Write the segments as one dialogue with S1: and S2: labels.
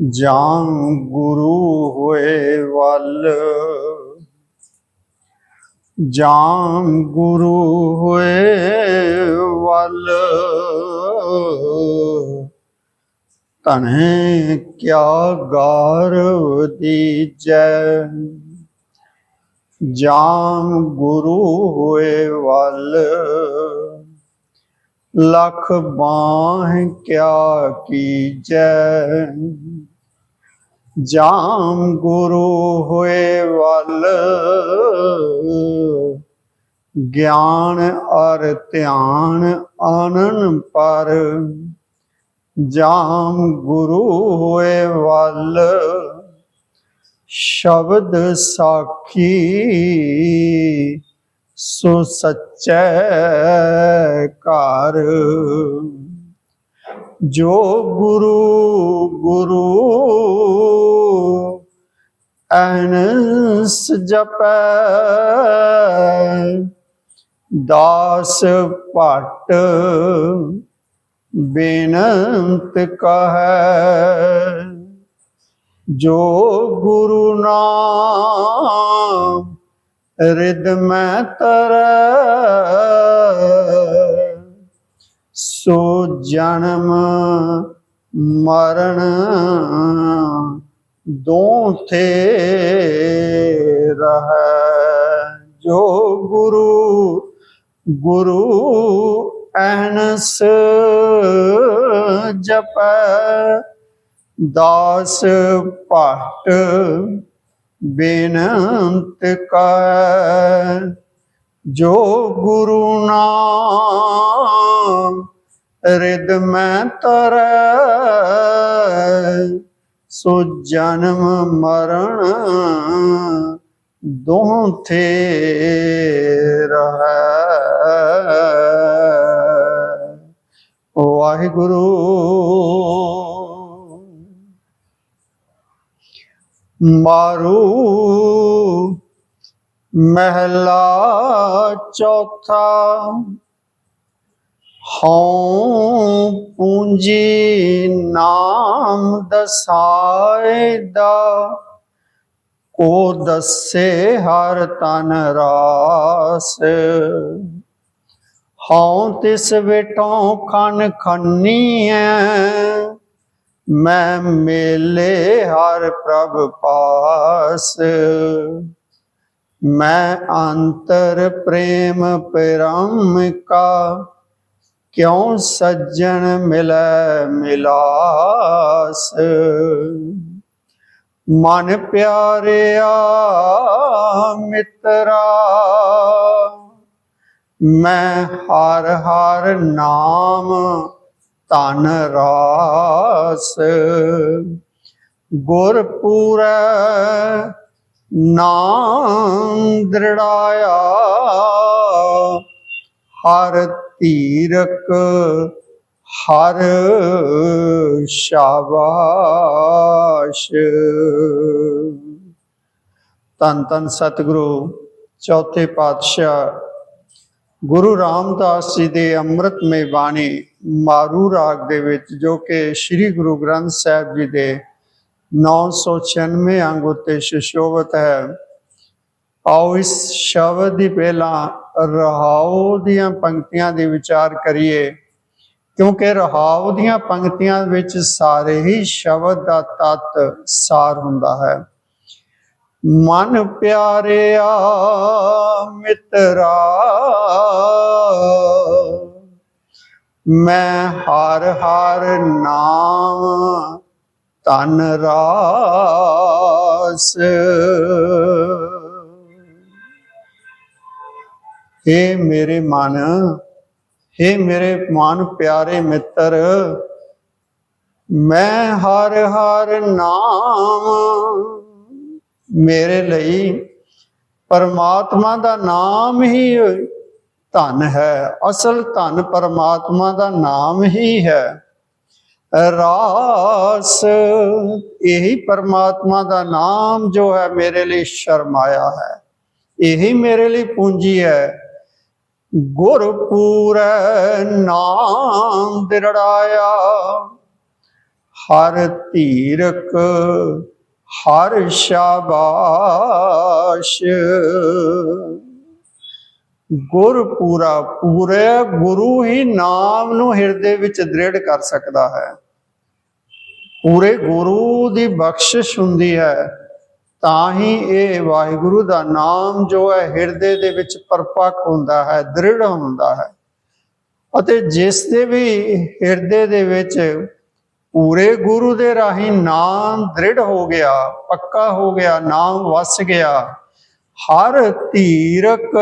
S1: ਜਾਂ ਗੁਰੂ ਹੋਏ ਵੱਲ। ਜਾਂ ਗੁਰੂ ਹੋਏ ਵੱਲ। ਤਨੇ ਕਿਆ ਗਾਰ ਦੀਜੈ। ਜਾਂ ਗੁਰੂ ਹੋਏ ਵੱਲ। ਲਖ ਬਾਹ ਕਿਆ ਕੀਜੈ। ਜਾਮ ਗੁਰੂ ਹੋਏ ਵੱਲ। ਗਿਆਨ ਅਰ ਧਿਆਨ ਆਨਨ ਪਰ। ਜਾਮ ਗੁਰੂ ਹੋਏ ਵੱਲ। ਸ਼ਬਦ ਸਾਖੀ ਸੋ ਸੱਚੈ ਘਰ। ਜੋ ਗੁਰੂ ਗੁਰੂ ਅਨਸ ਜਪੈ। ਦਾਸ ਭਟ ਬੇਨੰਤ ਕਹੈ। ਜੋ ਗੁਰੂ ਨਾਮ ਰਿਦ ਮੈਂ ਤਰੈ। ਸੋ ਜਨਮ ਮਰਨ ਦੋ ਥੇ ਰਹੈ। ਜੋ ਗੁਰੂ ਗੁਰੂ ਅਹਨਸ ਜਪ, ਦਾਸ ਭਟ ਬੇਨੰਤ ਕੈ ਜੋ ਗੁਰੂ ਨਾਮ ਰਿਦ ਮੈਂ ਤਰੈ ਸੋ ਜਨਮ ਮਰਨ ਦੋਹਾਂ ਥੇ ਰਹੈ ਵਾਹਿਗੁਰੂ। ਮਾਰੂ ਮਹਿਲਾ ਚੌਥਾ ਹਉ ਪੂੰਜੀ ਨਾਮ ਦਸਾਏ ਦਾ ਕੋ ਦੱਸੇ ਹਰ ਤਨ ਰਾਸ। ਹਉ ਤਿਸ ਵਿਟੋਂ ਖਨ ਖੰਨੀਐ, ਮੈਂ ਮੇਲੇ ਹਰ ਪ੍ਰਭ ਪਾਸ। ਮੈਂ ਅੰਤਰ ਪ੍ਰੇਮ ਪਰਮ ਕਾ ਕਿਉ ਸੱਜਣ ਮਿਲੈ ਮਿਲਾਸ? ਮਨ ਪਿਆਰਿਆ ਮਿੱਤਰਾ, ਮੈਂ ਹਰ ਹਰ ਨਾਮ ਧਨ ਰਾਸ। ਗੁਰ ਨਾਮ ਦ੍ਰਿੜਾਇਆ, ਹਰ ਧੀਰਕ ਹਰ ਸ਼ਾਬਾਸ਼। ਤਨ ਤਨ ਸਤਿਗੁਰੂ, ਚੌਥੇ ਪਾਤਸ਼ਾਹ, ਗੁਰੂ ਰਾਮਦਾਸ ਜੀ ਦੇ ਅੰਮ੍ਰਿਤਮਈ ਬਾਣੀ ਮਾਰੂ ਰਾਗ ਦੇ ਵਿੱਚ, ਜੋ ਕਿ ਸ੍ਰੀ ਗੁਰੂ ਗ੍ਰੰਥ ਸਾਹਿਬ ਜੀ ਦੇ 996 ਅੰਗ ਉੱਤੇ ਸੁਸ਼ੋਭਿਤ ਹੈ। ਆਓ ਇਸ ਸ਼ਬਦ ਦੀ ਪਹਿਲਾਂ ਰਹਾਉ ਦੀਆਂ ਪੰਕਤੀਆਂ ਦੇ ਵਿਚਾਰ ਕਰੀਏ, ਕਿਉਂਕਿ ਰਹਾਉ ਦੀਆਂ ਪੰਕਤੀਆਂ ਵਿੱਚ ਸਾਰੇ ਹੀ ਸ਼ਬਦ ਦਾ ਤਤ ਸਾਰ ਹੁੰਦਾ ਹੈ। ਮਨ ਪਿਆਰਿਆ ਮਿੱਤਰਾ, ਮੈਂ ਹਰ ਹਰ ਨਾਮ ਤਨ ਰਾਸ। ਏ ਮੇਰੇ ਮਨ ਏ ਮੇਰੇ ਮਨ ਪਿਆਰੇ ਮਿੱਤਰ, ਮੈਂ ਹਰ ਹਰ ਨਾਮ ਮੇਰੇ ਲਈ ਪਰਮਾਤਮਾ ਦਾ ਨਾਮ ਹੀ ਧਨ ਹੈ, ਅਸਲ ਧਨ ਪਰਮਾਤਮਾ ਦਾ ਨਾਮ ਹੀ ਹੈ। ਰਾਸ, ਇਹੀ ਪਰਮਾਤਮਾ ਦਾ ਨਾਮ ਜੋ ਹੈ ਮੇਰੇ ਲਈ ਸ਼ਰਮਾਇਆ ਹੈ, ਇਹੀ ਮੇਰੇ ਲਈ ਪੂੰਜੀ ਹੈ। ਗੁਰਪੂਰ ਨਾਮ ਦਿਰੜਾਇਆ ਹਰ ਧੀਰਕ ਹਰ ਸ਼ਾਬਾਸ਼। ਗੁਰ ਪੂਰਾ ਪੂਰੇ, ਗੁਰੂ ਹੀ ਨਾਮ ਨੂੰ ਹਿਰਦੇ ਵਿੱਚ ਦ੍ਰਿੜ ਕਰ ਸਕਦਾ ਹੈ। ਪੂਰੇ ਗੁਰੂ ਦੀ ਬਖਸ਼ਿਸ਼ ਹੁੰਦੀ ਹੈ। ਤਾਂ ਹੀ ਇਹ ਵਾਹਿਗੁਰੂ ਦਾ ਨਾਮ ਜੋ ਹੈ ਹਿਰਦੇ ਦੇ ਵਿੱਚ ਪਰਪੱਕ ਹੁੰਦਾ ਹੈ, ਦ੍ਰਿੜ ਹੁੰਦਾ ਹੈ। ਅਤੇ ਜਿਸ ਦੇ ਵੀ ਹਿਰਦੇ ਦੇ ਵਿੱਚ ਪੂਰੇ ਗੁਰੂ ਦੇ ਰਾਹੀਂ ਨਾਮ ਦ੍ਰਿੜ ਹੋ ਗਿਆ, ਪੱਕਾ ਹੋ ਗਿਆ, ਨਾਮ ਵਸ ਗਿਆ, ਹਰ ਤੀਰਕ,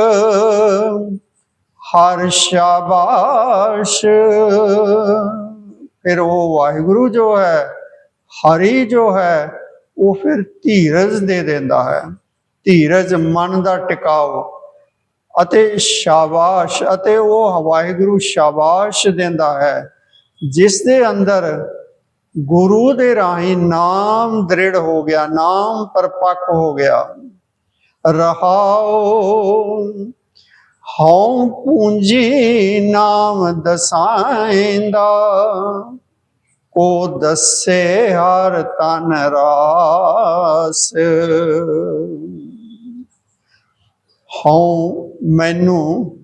S1: ਹਰ ਸ਼ਾਬਾਸ਼। ਫਿਰ ਉਹ ਵਾਹਿਗੁਰੂ ਜੋ ਹੈ, ਹਰੀ ਜੋ ਹੈ ਉਹ ਫਿਰ ਧੀਰਜ ਦੇ ਦਿੰਦਾ ਹੈ। ਧੀਰਜ ਮਨ ਦਾ ਟਿਕਾਓ ਅਤੇ ਸ਼ਾਬਾਸ਼ ਅਤੇ ਉਹ ਵਾਹਿਗੁਰੂ ਸ਼ਾਬਾਸ਼ ਦਿੰਦਾ ਹੈ ਜਿਸ ਦੇ ਅੰਦਰ ਗੁਰੂ ਦੇ ਰਾਹੀਂ ਨਾਮ ਦ੍ਰਿੜ ਹੋ ਗਿਆ, ਨਾਮ ਪਰਪੱਕ ਹੋ ਗਿਆ। ਰਹਾਓ ਹਉ ਪੂੰਜੀ ਨਾਮ ਦਸਾਇਂਦਾ। ਕੋ ਦੱਸੇ ਹਰ ਤਨ ਰਾਸ। ਹਉ ਮੈਨੂੰ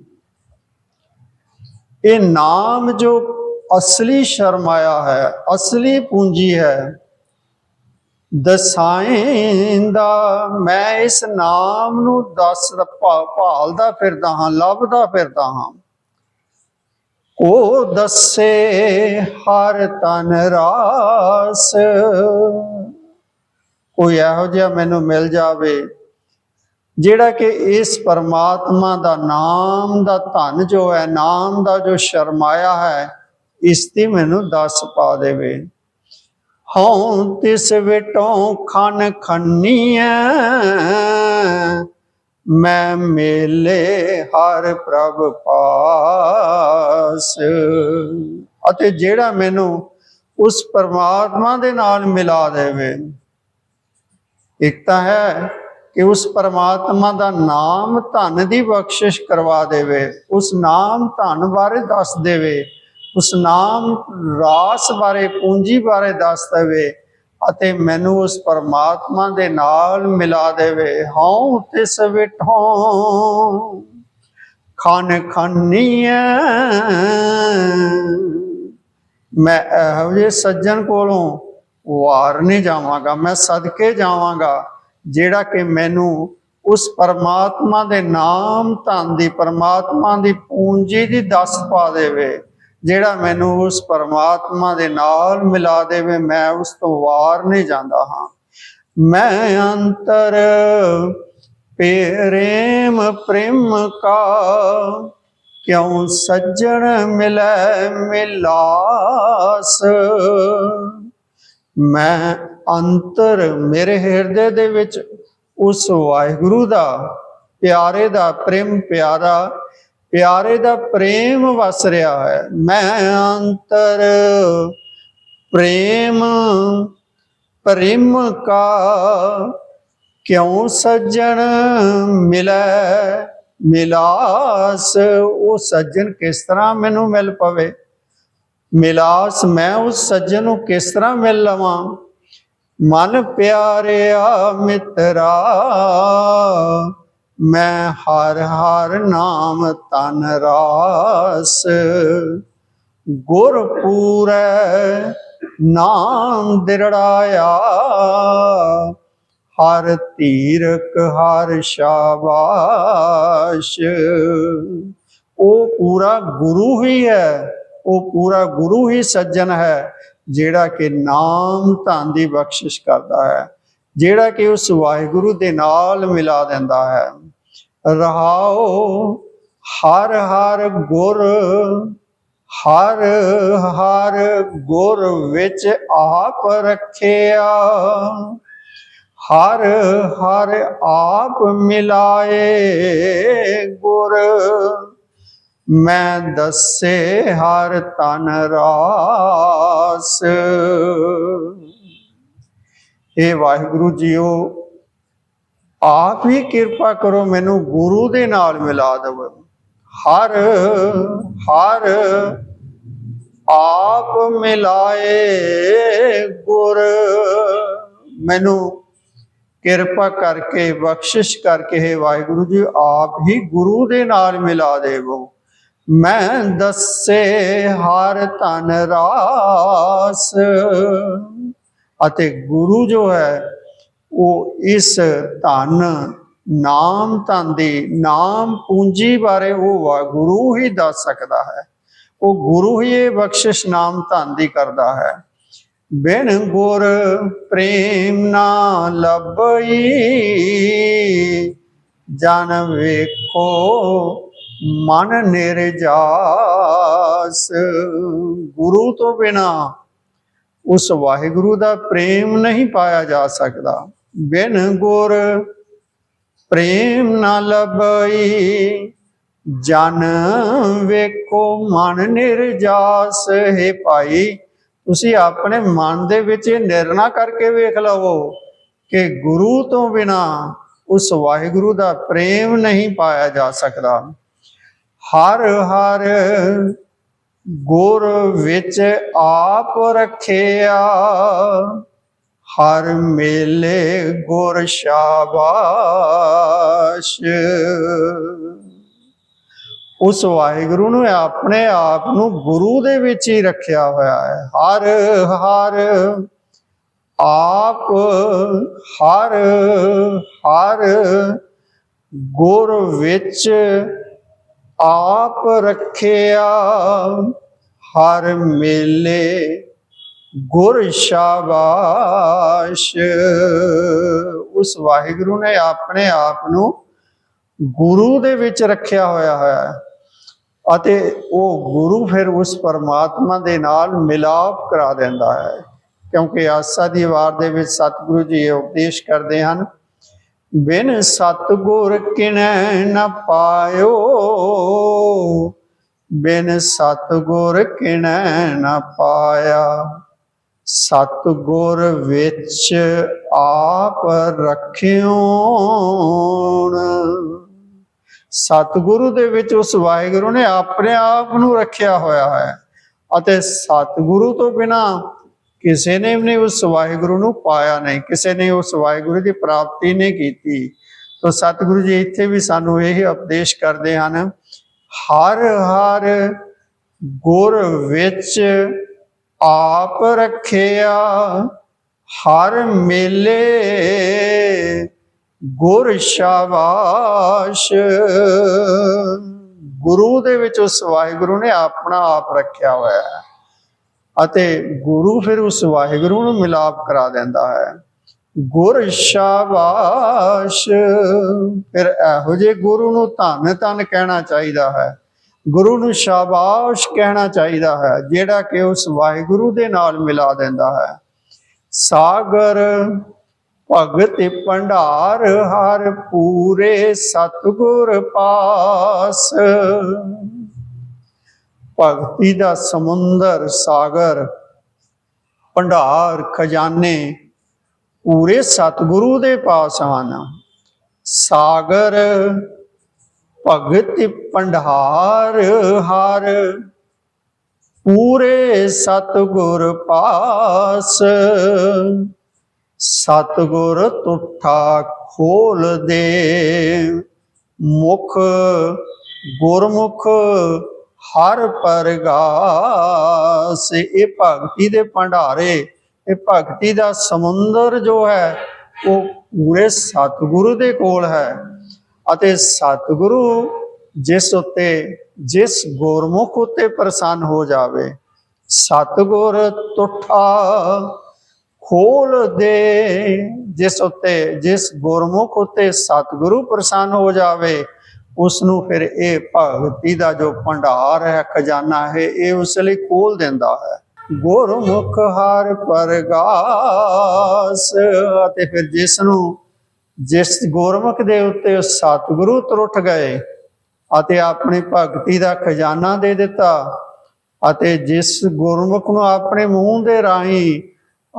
S1: ਇਹ ਨਾਮ ਜੋ ਅਸਲੀ ਸ਼ਰਮਾਇਆ ਹੈ, ਅਸਲੀ ਪੂੰਜੀ ਹੈ, ਦਸਾਇਂਦਾ ਮੈਂ ਇਸ ਨਾਮ ਨੂੰ ਦੱਸ ਭਾ- ਭਾਲਦਾ ਫਿਰਦਾ ਹਾਂ, ਲੱਭਦਾ ਫਿਰਦਾ ਹਾਂ। ਉਹ ਦੱਸੇ ਹਰ ਤਨ ਰਾਸ। ਕੋਈ ਇਹੋ ਜਿਹਾ ਮੈਨੂੰ ਮਿਲ ਜਾਵੇ, ਜਿਹੜਾ ਕਿ ਇਸ ਪਰਮਾਤਮਾ ਦਾ ਨਾਮ ਦਾ ਧਨ ਜੋ ਹੈ, ਨਾਮ ਦਾ ਜੋ ਸ਼ਰਮਾਇਆ ਹੈ, ਇਸ ਦੀ ਮੈਨੂੰ ਦੱਸ ਪਾ ਦੇਵੇ। ਹਉ ਤਿਸ ਵਿਟੋਂ ਖਨ ਖੰਨੀਐ ਮੈਂ ਮੇਲੇ ਹਰ ਪ੍ਰਭ ਪਾਸ। ਅਤੇ ਜਿਹੜਾ ਮੈਨੂੰ ਉਸ ਪਰਮਾਤਮਾ ਦੇ ਨਾਲ ਮਿਲਾ ਦੇਵੇ, ਇੱਕ ਤਾਂ ਹੈ ਕਿ ਉਸ ਪਰਮਾਤਮਾ ਦਾ ਨਾਮ ਧਨ ਦੀ ਬਖਸ਼ਿਸ਼ ਕਰਵਾ ਦੇਵੇ, ਉਸ ਨਾਮ ਧਨ ਬਾਰੇ ਦੱਸ ਦੇਵੇ, ਉਸ ਨਾਮ ਰਾਸ ਬਾਰੇ, ਪੂੰਜੀ ਬਾਰੇ ਦੱਸ ਦੇਵੇ ਅਤੇ ਮੈਨੂੰ ਉਸ ਪਰਮਾਤਮਾ ਦੇ ਨਾਲ ਮਿਲਾ ਦੇਵੇ। ਹਉ ਤਿਸ ਵਿਠੋਂ। ਖਨ ਖੰਨੀਐ। ਮੈਂ ਇਹੋ ਜਿਹੇ ਸੱਜਣ ਕੋਲੋਂ ਵਾਰ ਨਹੀਂ ਜਾਵਾਂਗਾ, ਮੈਂ ਸਦਕੇ ਜਾਵਾਂਗਾ, ਜਿਹੜਾ ਕਿ ਮੈਨੂੰ ਉਸ ਪਰਮਾਤਮਾ ਦੇ ਨਾਮ ਧਨ ਦੀ, ਪਰਮਾਤਮਾ ਦੀ ਪੂੰਜੀ ਦੀ ਦੱਸ ਪਾ ਦੇਵੇ। ਜਿਹੜਾ ਮੈਨੂੰ ਉਸ ਪਰਮਾਤਮਾ ਦੇ ਨਾਲ ਮਿਲਾ ਦੇਵੇ, ਮੈਂ ਉਸ ਤੋਂ ਵਾਰ ਨਹੀਂ ਜਾਂਦਾ ਹਾਂ। ਮੈਂ ਅੰਤਰ ਪ੍ਰੇਮ ਪ੍ਰੇਮ ਕਾ, ਕਿਉ ਸੱਜਣ ਮਿਲੈ ਮਿਲਾਸ? ਮੈਂ ਅੰਤਰ ਮੇਰੇ ਹਿਰਦੇ ਦੇ ਵਿੱਚ ਉਸ ਵਾਹਿਗੁਰੂ ਦਾ ਪਿਆਰੇ ਦਾ ਪ੍ਰੇਮ ਪਿਆਰਾ ਪਿਆਰੇ ਦਾ ਪ੍ਰੇਮ ਵਸ ਰਿਹਾ ਹੈ। ਮੈਂ ਅੰਤਰ ਪ੍ਰੇਮ ਪ੍ਰੇਮ ਕਾ ਕਿਉ ਸੱਜਣ ਮਿਲੈ? ਮਿਲਾਸ, ਉਹ ਸੱਜਣ ਕਿਸ ਤਰ੍ਹਾਂ ਮੈਨੂੰ ਮਿਲ ਪਵੇ? ਮਿਲਾਸ, ਮੈਂ ਉਸ ਸੱਜਣ ਨੂੰ ਕਿਸ ਤਰ੍ਹਾਂ ਮਿਲ ਲਵਾਂ? ਮਨ ਪਿਆਰਿਆ ਮਿੱਤਰਾ ਮੈਂ ਹਰ ਹਰ ਨਾਮ ਤਨ ਰਾਸ। ਗੁਰ ਪੂਰੈ ਨਾਮ ਦਿਰੜਾਇਆ। ਹਰ ਤੀਰਕ ਹਰ ਸ਼ਾਬਾਸ਼। ਉਹ ਪੂਰਾ ਗੁਰੂ ਹੀ ਹੈ ਉਹ ਪੂਰਾ ਗੁਰੂ ਹੀ ਸੱਜਣ ਹੈ, ਜਿਹੜਾ ਕਿ ਨਾਮ ਧਨ ਦੀ ਬਖਸ਼ਿਸ਼ ਕਰਦਾ ਹੈ, ਜਿਹੜਾ ਕਿ ਉਸ ਵਾਹਿਗੁਰੂ ਦੇ ਨਾਲ ਮਿਲਾ ਦਿੰਦਾ ਹੈ। ਰਹਾਉ, ਹਰ ਹਰ ਗੁਰ, ਹਰ ਹਰ ਗੁਰ ਵਿੱਚ ਆਪ ਰੱਖਿਆ। ਹਰ ਹਰ ਆਪ ਮਿਲਾਏ ਗੁਰ। ਮੈਂ ਦੱਸੇ ਹਰ ਤਨ ਰਾਸ। ਇਹ ਵਾਹਿਗੁਰੂ ਜੀਓ ਆਪ ਹੀ ਕਿਰਪਾ ਕਰੋ ਮੈਨੂੰ ਗੁਰੂ ਦੇ ਨਾਲ ਮਿਲਾ ਦੇਵੋ। ਹਰ ਹਰ ਆਪ ਮਿਲਾਏ ਗੁਰ। ਮੈਨੂੰ ਕਿਰਪਾ ਕਰਕੇ, ਬਖਸ਼ਿਸ਼ ਕਰਕੇ, ਹੈ ਵਾਹਿਗੁਰੂ ਜੀ, ਆਪ ਹੀ ਗੁਰੂ ਦੇ ਨਾਲ ਮਿਲਾ ਦੇਵੋ। ਮੈਂ ਦੱਸੇ ਹਰ ਧਨ ਰਾਸ ਅਤੇ ਗੁਰੂ ਜੋ ਹੈ ਉਹ ਇਸ ਧਨ ਨਾਮ ਧਨ ਦੀ ਨਾਮ ਪੂੰਜੀ ਬਾਰੇ ਉਹ ਵਾ- ਗੁਰੂ ਹੀ ਦੱਸ ਸਕਦਾ ਹੈ। ਉਹ ਗੁਰੂ ਹੀ ਇਹ ਬਖਸ਼ਿਸ਼ ਨਾਮ ਧਨ ਦੀ ਕਰਦਾ ਹੈ। ਬਿਨ ਗੁਰ ਪ੍ਰੇਮ ਨਾ ਲੱਭਈ, ਜਨ ਵੇਖੋ ਮਨ ਨਿਰਜਾਸ। ਗੁਰੂ ਤੋਂ ਬਿਨਾ ਉਸ ਵਾਹਿਗੁਰੂ ਦਾ ਪ੍ਰੇਮ ਨਹੀਂ ਪਾਇਆ ਜਾ ਸਕਦਾ। ਬਿਨ ਗੁਰ ਪ੍ਰੇਮ ਨਾ ਲਬਈ, ਜਨ ਵੇਖੋ ਮਨ ਨਿਰਜਾਸ। ਹੈ ਭਾਈ, ਤੁਸੀਂ ਆਪਣੇ ਮਨ ਦੇ ਵਿੱਚ ਇਹ ਨਿਰਣਾ ਕਰਕੇ ਵੇਖ ਲਵੋ ਕਿ ਗੁਰੂ ਤੋਂ ਬਿਨਾ ਉਸ ਵਾਹਿਗੁਰੂ ਦਾ ਪ੍ਰੇਮ ਨਹੀਂ ਪਾਇਆ ਜਾ ਸਕਦਾ। ਹਰ ਹਰ ਗੁਰ ਵਿੱਚ ਆਪ ਰੱਖਿਆ। ਹਰ ਮੇਲੇ ਗੁਰ ਸ਼ਾਬਾਸ਼। ਉਸ ਵਾਹਿਗੁਰੂ ਨੇ ਆਪਣੇ ਆਪ ਨੂੰ ਗੁਰੂ ਦੇ ਵਿੱਚ ਹੀ ਰੱਖਿਆ ਹੋਇਆ ਹੈ। ਹਰ ਹਰ, ਆਪ, ਹਰ ਹਰ, ਗੁਰ ਵਿੱਚ ਆਪ ਰੱਖਿਆ। ਹਰ ਮੇਲੇ ਗੁਰ ਸ਼ਾਬਾਸ਼। ਉਸ ਵਾਹਿਗੁਰੂ ਨੇ ਆਪਣੇ ਆਪ ਨੂੰ ਗੁਰੂ ਦੇ ਵਿੱਚ ਰੱਖਿਆ ਹੋਇਆ ਹੈ ਅਤੇ ਉਹ ਗੁਰੂ ਫਿਰ ਉਸ ਪਰਮਾਤਮਾ ਦੇ ਨਾਲ ਮਿਲਾਪ ਕਰਾ ਦਿੰਦਾ ਹੈ। ਕਿਉਂਕਿ ਆਸਾ ਦੀ ਵਾਰ ਦੇ ਵਿੱਚ ਸਤਿਗੁਰੂ ਜੀ ਇਹ ਉਪਦੇਸ਼ ਕਰਦੇ ਹਨ, ਬਿਨ ਸਤਗੁਰ ਕਿਨੈ ਨ ਪਾਇਓ, ਬਿਨ ਸਤਗੁਰ ਕਿਨੈ ਨ ਪਾਇਆ। ਸਤਗੁਰ ਵਿੱਚ ਆਪ ਰੱਖਿਓਣ। ਸਤਿਗੁਰੂ ਦੇ ਵਿੱਚ ਉਸ ਵਾਹਿਗੁਰੂ ਨੇ ਆਪਣੇ ਆਪ ਨੂੰ ਰੱਖਿਆ ਹੋਇਆ ਹੈ ਅਤੇ ਸਤਿਗੁਰੂ ਤੋਂ ਬਿਨਾ ਕਿਸੇ ਨੇ ਵੀ ਨਹੀਂ ਉਸ ਵਾਹਿਗੁਰੂ ਨੂੰ ਪਾਇਆ ਨਹੀਂ, ਕਿਸੇ ਨੇ ਉਸ ਵਾਹਿਗੁਰੂ ਦੀ ਪ੍ਰਾਪਤੀ ਨਹੀਂ ਕੀਤੀ। ਤਾਂ ਸਤਿਗੁਰੂ ਜੀ ਇੱਥੇ ਵੀ ਸਾਨੂੰ ਇਹ ਉਪਦੇਸ਼ ਕਰਦੇ ਹਨ, ਹਰ ਹਰ ਗੁਰ ਵਿੱਚ ਆਪ ਰੱਖਿਆ, ਹਰ ਮੇਲੇ ਗੁਰ ਸ਼ਾਬਾਸ਼। ਗੁਰੂ ਦੇ ਵਿੱਚ ਉਸ ਵਾਹਿਗੁਰੂ ਨੇ ਆਪਣਾ ਆਪ ਰੱਖਿਆ ਹੋਇਆ ਹੈ ਅਤੇ ਗੁਰੂ ਫਿਰ ਉਸ ਵਾਹਿਗੁਰੂ ਨੂੰ ਮਿਲਾਪ ਕਰਾ ਦਿੰਦਾ ਹੈ। ਗੁਰ ਸ਼ਾਬਾਸ਼। ਫਿਰ ਇਹੋ ਜੇ ਗੁਰੂ ਨੂੰ ਧੰਨ ਧੰਨ ਕਹਿਣਾ ਚਾਹੀਦਾ ਹੈ। ਗੁਰੂ ਨੂੰ ਸ਼ਾਬਾਸ਼ ਕਹਿਣਾ ਚਾਹੀਦਾ ਹੈ, ਜਿਹੜਾ ਕਿ ਉਸ ਵਾਹਿਗੁਰੂ ਦੇ ਨਾਲ ਮਿਲਾ ਦਿੰਦਾ ਹੈ। ਸਾਗਰ ਭਗਤ ਭੰਡਾਰ ਹਰ ਪੂਰੇ ਸਤਗੁਰ ਪਾਸ। ਭਗਤੀ ਦਾ ਸਮੁੰਦਰ, ਸਾਗਰ ਭੰਡਾਰ, ਖਜ਼ਾਨੇ ਪੂਰੇ ਸਤਗੁਰੂ ਦੇ ਪਾਸ ਹਨ। ਸਾਗਰ ਭਗਤ ਭੰਡਾਰ ਹਰ। ਪੂਰੇ ਸਤਗੁਰ ਪਾਸ। ਸਤਗੁਰ ਤੁਠਾ ਖੋਲ ਦੇ। ਮੁਖ ਗੁਰਮੁਖ ਹਰ ਪਰਗਾਸ। ਇਹ ਭਗਤੀ ਦੇ ਭੰਡਾਰੇ, ਇਹ ਭਗਤੀ ਦਾ ਸਮੁੰਦਰ ਜੋ ਹੈ, ਉਹ ਪੂਰੇ ਸਤਿਗੁਰੂ ਦੇ ਕੋਲ ਹੈ। ਅਤੇ ਸਤਿਗੁਰੂ ਜਿਸ ਉੱਤੇ, ਜਿਸ ਗੁਰਮੁਖ ਉੱਤੇ ਪ੍ਰਸੰਨ ਹੋ ਜਾਵੇ, ਸਤਿਗੁਰ ਤੁਠਾ ਖੋਲ ਦੇ, ਜਿਸ ਉੱਤੇ, ਜਿਸ ਗੁਰਮੁਖ ਉੱਤੇ ਸਤਿਗੁਰੂ ਪ੍ਰਸੰਨ ਹੋ ਜਾਵੇ ਉਸ ਨੂੰ ਫਿਰ ਇਹ ਭਗਤੀ ਦਾ ਜੋ ਭੰਡਾਰ ਹੈ, ਖਜ਼ਾਨਾ ਹੈ, ਇਹ ਉਸ ਲਈ ਖੋਲ ਦਿੰਦਾ ਹੈ। ਗੁਰਮੁਖ ਹਰ ਪਰਗਾਸ ਅਤੇ ਫਿਰ ਜਿਸ ਨੂੰ ਜਿਸ ਗੁਰਮੁਖ ਦੇ ਉੱਤੇ ਸਤਿਗੁਰੂ ਤਰੁੱਠ ਗਏ ਅਤੇ ਆਪਣੀ ਭਗਤੀ ਦਾ ਖਜ਼ਾਨਾ ਦੇ ਦਿੱਤਾ ਅਤੇ ਜਿਸ ਗੁਰਮੁਖ ਨੂੰ ਆਪਣੇ ਮੂੰਹ ਦੇ ਰਾਹੀਂ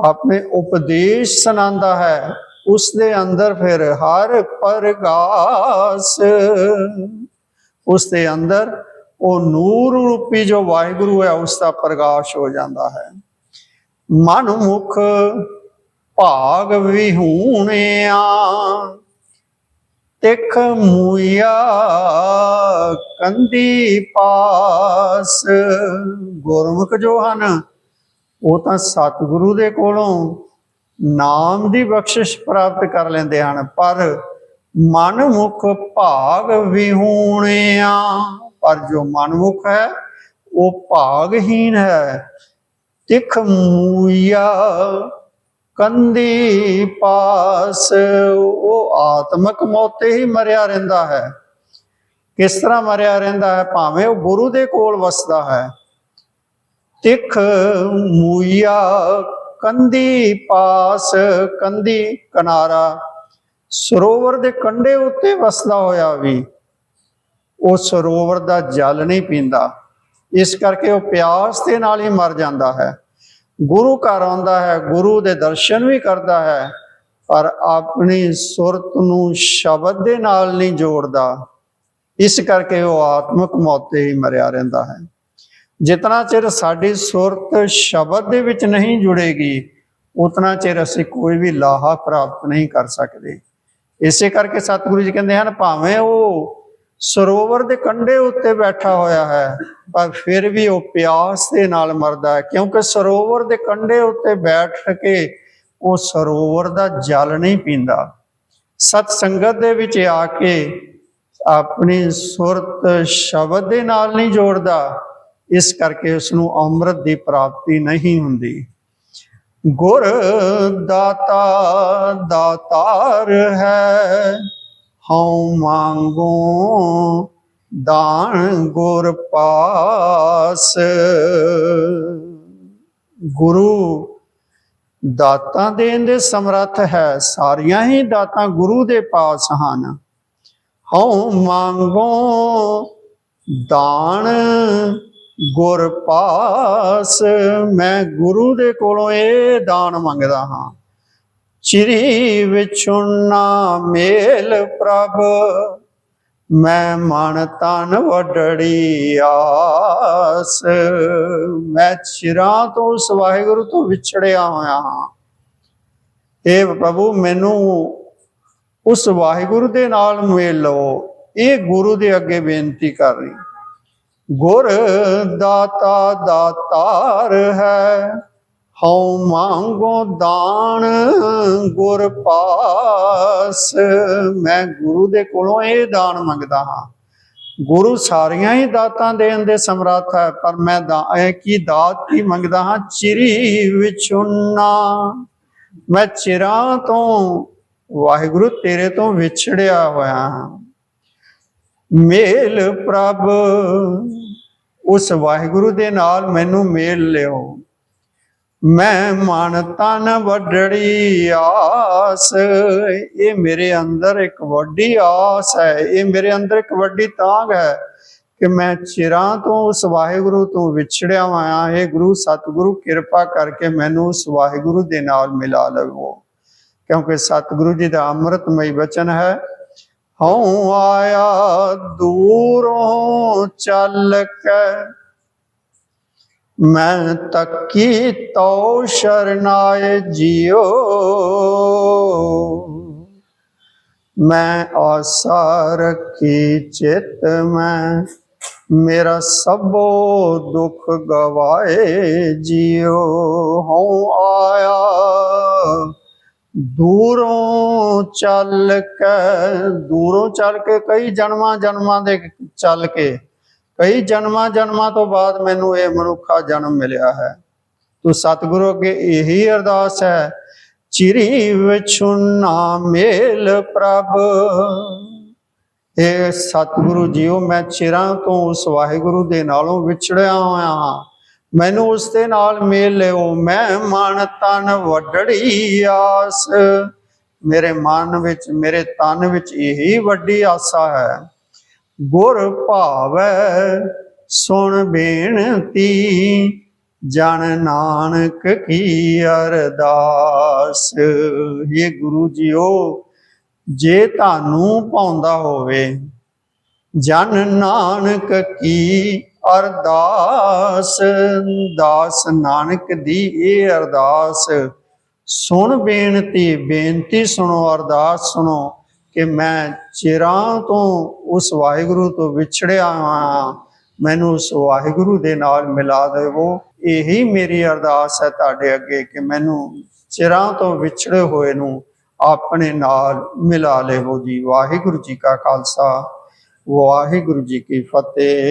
S1: ਆਪਣੇ ਉਪਦੇਸ਼ ਸੁਣਾਉਂਦਾ ਹੈ, ਉਸ ਦੇ ਅੰਦਰ ਫਿਰ ਹਰ ਪਰਗਾਸ। ਉਸ ਦੇ ਅੰਦਰ ਉਹ ਨੂਰ ਰੂਪੀ ਜੋ ਵਾਹਿਗੁਰੂ ਹੈ, ਉਸ ਦਾ ਪ੍ਰਕਾਸ਼ ਹੋ ਜਾਂਦਾ ਹੈ। ਮਨ ਮੁਖ ਭਾਗ ਵਿਹੂਣਿਆ, ਤਿਖ ਮੂਇਆ ਕੰਦੀ ਪਾਸ। ਗੁਰਮੁਖ ਜੋ ਹਨ, ਉਹ ਤਾਂ ਸਤਿਗੁਰੂ ਦੇ ਕੋਲੋਂ ਨਾਮ ਦੀ ਬਖਸ਼ਿਸ਼ ਪ੍ਰਾਪਤ ਕਰ ਲੈਂਦੇ ਹਨ, ਪਰ ਮਨਮੁਖ ਭਾਗ ਵਿਹੂਣਿਆ। ਪਰ ਜੋ ਮਨਮੁਖ ਹੈ, ਉਹ ਭਾਗਹੀਨ ਹੈ, ਤਿਖ ਮੂਇਆ ਕੰਦੀ ਪਾਸ, ਉਹ ਆਤਮਕ ਮੌਤੇ ਹੀ ਮਰਿਆ ਰਹਿੰਦਾ ਹੈ। ਕਿਸ ਤਰ੍ਹਾਂ ਮਰਿਆ ਰਹਿੰਦਾ ਹੈ? ਭਾਵੇਂ ਉਹ ਗੁਰੂ ਦੇ ਕੋਲ ਵਸਦਾ ਹੈ। ਤਿਖ ਮੂਇਆ ਕੰਦੀ ਪਾਸ, ਕੰਦੀ ਕਿਨਾਰਾ, ਸਰੋਵਰ ਦੇ ਕੰਢੇ ਉੱਤੇ ਵਸਦਾ ਹੋਇਆ ਵੀ, ਉਹ ਸਰੋਵਰ ਦਾ ਜਲ ਨਹੀਂ ਪੀਂਦਾ। ਇਸ ਕਰਕੇ ਉਹ ਪਿਆਸ ਦੇ ਨਾਲ ਹੀ ਮਰ ਜਾਂਦਾ ਹੈ। ਗੁਰੂ ਘਰ ਆਉਂਦਾ ਹੈ, ਗੁਰੂ ਦੇ ਦਰਸ਼ਨ ਵੀ ਕਰਦਾ ਹੈ, ਪਰ ਆਪਣੀ ਸੁਰਤ ਨੂੰ ਸ਼ਬਦ ਦੇ ਨਾਲ ਨਹੀਂ ਜੋੜਦਾ। ਇਸ ਕਰਕੇ ਉਹ ਆਤਮਿਕ ਮੌਤ ਤੇ ਹੀ ਮਰਿਆ ਰਹਿੰਦਾ ਹੈ। ਜਿਤਨਾ ਚਿਰ ਸਾਡੀ ਸੁਰਤ ਸ਼ਬਦ ਦੇ ਵਿੱਚ ਨਹੀਂ ਜੁੜੇਗੀ, ਉਤਨਾ ਚਿਰ ਅਸੀਂ ਕੋਈ ਵੀ ਲਾਹਾ ਪ੍ਰਾਪਤ ਨਹੀਂ ਕਰ ਸਕਦੇ। ਇਸੇ ਕਰਕੇ ਸਤਿਗੁਰੂ ਜੀ ਕਹਿੰਦੇ ਹਨ, ਭਾਵੇਂ ਉਹ ਸਰੋਵਰ ਦੇ ਕੰਢੇ ਉੱਤੇ ਬੈਠਾ ਹੋਇਆ ਹੈ, ਪਰ ਫਿਰ ਵੀ ਉਹ ਪਿਆਸ ਦੇ ਨਾਲ ਮਰਦਾ ਹੈ, ਕਿਉਂਕਿ ਸਰੋਵਰ ਦੇ ਕੰਢੇ ਉੱਤੇ ਬੈਠ ਕੇ ਉਹ ਸਰੋਵਰ ਦਾ ਜਲ ਨਹੀਂ ਪੀਂਦਾ। ਸਤ ਸੰਗਤ ਦੇ ਵਿੱਚ ਆ ਕੇ ਆਪਣੀ ਸੁਰਤ ਸ਼ਬਦ ਦੇ ਨਾਲ ਨਹੀਂ ਜੋੜਦਾ, ਇਸ ਕਰਕੇ ਉਸ ਨੂੰ ਅੰਮ੍ਰਿਤ ਦੀ ਪ੍ਰਾਪਤੀ ਨਹੀਂ ਹੁੰਦੀ। ਗੁਰ ਦਾਤਾ ਦਾਤਾਰ ਹੈ। ਹਉ ਮੰਗੋ ਦਾਨ ਗੁਰ ਪਾਸ। ਗੁਰੂ, ਦਾਤਾਂ ਦੇਣ ਦੇ ਸਮਰੱਥ ਹੈ, ਸਾਰੀਆਂ ਹੀ ਦਾਤਾਂ ਗੁਰੂ ਦੇ ਪਾਸ ਹਨ। ਹਉ ਮੰਗੋ ਦਾਨ ਗੁਰ ਪਾਸ, ਮੈਂ ਗੁਰੂ ਦੇ ਕੋਲੋਂ ਇਹ ਦਾਨ ਮੰਗਦਾ ਹਾਂ। ਚਿਰੀ ਵਿਛੁਣਾ ਮੇਲ ਪ੍ਰਭ। ਮੈਂ ਮਨ ਤਨ ਵਡੜੀ ਆਸ। ਮੈਂ ਚਿਰਾਂ ਤੋਂ ਉਸ ਵਾਹਿਗੁਰੂ ਤੋਂ ਵਿਛੜਿਆ ਹੋਇਆ ਹਾਂ। ਇਹ ਪ੍ਰਭੂ, ਮੈਨੂੰ ਉਸ ਵਾਹਿਗੁਰੂ ਦੇ ਨਾਲ ਮੇਲ ਲਓ ਇਹ ਗੁਰੂ ਦੇ ਅੱਗੇ ਬੇਨਤੀ ਕਰ ਰਹੀ। ਗੁਰ ਦਾਤਾ ਦਾਤਾਰ ਹੈ। ਹਉ ਮੰਗੋ ਦਾਨ ਗੁਰ ਪਾਸ। ਮੈਂ ਗੁਰੂ ਦੇ ਕੋਲੋਂ ਇਹ ਦਾਨ ਮੰਗਦਾ ਹਾਂ। ਗੁਰੂ ਸਾਰੀਆਂ ਹੀ ਦਾਤਾਂ ਦੇਣ ਦੇ ਸਮਰੱਥ ਹੈ, ਪਰ ਮੈਂ ਇਹ ਕੀ ਦਾਤ ਕੀ ਮੰਗਦਾ ਹਾਂ? ਚਿਰੀ ਵਿਛੁਨਾ ਮੈਂ ਚਿਰਾਂ ਤੋਂ ਵਾਹਿਗੁਰੂ ਤੇਰੇ ਤੋਂ ਵਿਛੜਿਆ ਹੋਇਆ ਹਾਂ। ਮੇਲ ਪ੍ਰਭ, ਉਸ ਵਾਹਿਗੁਰੂ ਦੇ ਨਾਲ ਮੈਨੂੰ ਮੇਲ ਲਿਓ। ਮੈਂ ਮਨ ਤਨ ਵੱਡੜੀ ਆਸ। ਇਹ ਮੇਰੇ ਅੰਦਰ ਇੱਕ ਵੱਡੀ ਆਸ ਹੈ। ਇਹ ਮੇਰੇ ਅੰਦਰ ਇੱਕ ਵੱਡੀ ਤਾਂਗ ਹੈ ਕਿ ਮੈਂ ਚਿਰਾਂ ਤੋਂ ਉਸ ਵਾਹਿਗੁਰੂ ਤੋਂ ਵਿਛੜਿਆ ਹੋਇਆ ਇਹ ਗੁਰੂ, ਸਤਿਗੁਰੂ, ਕਿਰਪਾ ਕਰਕੇ ਮੈਨੂੰ ਉਸ ਵਾਹਿਗੁਰੂ ਦੇ ਨਾਲ ਮਿਲਾ ਲਵੋ। ਕਿਉਂਕਿ ਸਤਿਗੁਰੂ ਜੀ ਦਾ ਅੰਮ੍ਰਿਤਮਈ ਬਚਨ ਹੈ, ਹਉ ਆਇਆ ਦੂਰੋਂ ਚੱਲ ਕੇ ਮੈਂ ਤੱਕੀ ਤੋ ਸ਼ਰਨਾਏ ਜਿਉ ਮੈਂ ਆਸਾ ਰੱਖੀ ਚਿਤ ਮੈਂ, ਮੇਰਾ ਸਭੋ ਦੁੱਖ ਗਵਾਏ ਜਿਉ ਹਉ ਆਇਆ, ਦੂਰੋਂ ਚੱਲ ਕੇ, ਦੂਰੋਂ ਚੱਲ ਕੇ ਕਈ ਜਨਮਾਂ ਜਨਮਾਂ ਦੇ ਚੱਲ ਕੇ ਕਈ ਜਨਮਾਂ ਜਨਮਾਂ ਤੋਂ ਬਾਅਦ ਮੈਨੂੰ ਇਹ ਮਨੁੱਖਾ ਜਨਮ ਮਿਲਿਆ ਹੈ। ਤੂੰ ਸਤਿਗੁਰੂ ਅੱਗੇ ਇਹੀ ਅਰਦਾਸ ਹੈ, ਚਿਰੀ ਵਿਛੁਨਾ ਮੇਲ ਪ੍ਰਭ। ਇਹ ਸਤਿਗੁਰੂ ਜੀਓ, ਮੈਂ ਚਿਰਾਂ ਤੋਂ ਉਸ ਵਾਹਿਗੁਰੂ ਦੇ ਨਾਲੋਂ ਵਿਛੜਿਆ ਹੋਇਆ ਹਾਂ। ਮੈਨੂੰ ਉਸ ਦੇ ਨਾਲ ਮੇਲ ਲਿਓ ਮੈਂ ਮਨ ਤਨ ਵੱਡੜੀ ਆਸ। ਮੇਰੇ ਮਨ ਵਿੱਚ, ਮੇਰੇ ਤਨ ਵਿੱਚ ਇਹੀ ਵੱਡੀ ਆਸਾ ਹੈ। ਗੁਰ ਭਾਵੈ ਸੁਣ ਬੇਨਤੀ, ਜਨ ਨਾਨਕ ਕੀ ਅਰਦਾਸ। ਇਹ ਗੁਰੂ ਜੀਓ, ਜੇ ਤੁਹਾਨੂੰ ਪਾਉਂਦਾ ਹੋਵੇ, ਜਨ ਨਾਨਕ ਕੀ ਅਰਦਾਸ। ਦਾਸ ਨਾਨਕ ਦੀ ਇਹ ਅਰਦਾਸ, ਸੁਣ ਬੇਨਤੀ ਬੇਨਤੀ ਸੁਣੋ, ਅਰਦਾਸ ਸੁਣੋ। ਕਿ ਮੈਂ ਚਿਰਾਂ ਤੋਂ ਉਸ ਵਾਹਿਗੁਰੂ ਤੋਂ ਵਿਛੜਿਆ ਹਾਂ। ਮੈਨੂੰ ਉਸ ਵਾਹਿਗੁਰੂ ਦੇ ਨਾਲ ਮਿਲਾ ਦੇਵੋ। ਇਹੀ ਮੇਰੀ ਅਰਦਾਸ ਹੈ ਤੁਹਾਡੇ ਅੱਗੇ ਕਿ ਮੈਨੂੰ ਚਿਰਾਂ ਤੋਂ ਵਿਛੜੇ ਹੋਏ ਨੂੰ ਆਪਣੇ ਨਾਲ ਮਿਲਾ ਲੇਵੋ ਜੀ। ਵਾਹਿਗੁਰੂ ਜੀ ਕਾ ਖਾਲਸਾ। ਵਾਹਿਗੁਰੂ ਜੀ ਕੀ ਫਤਿਹ।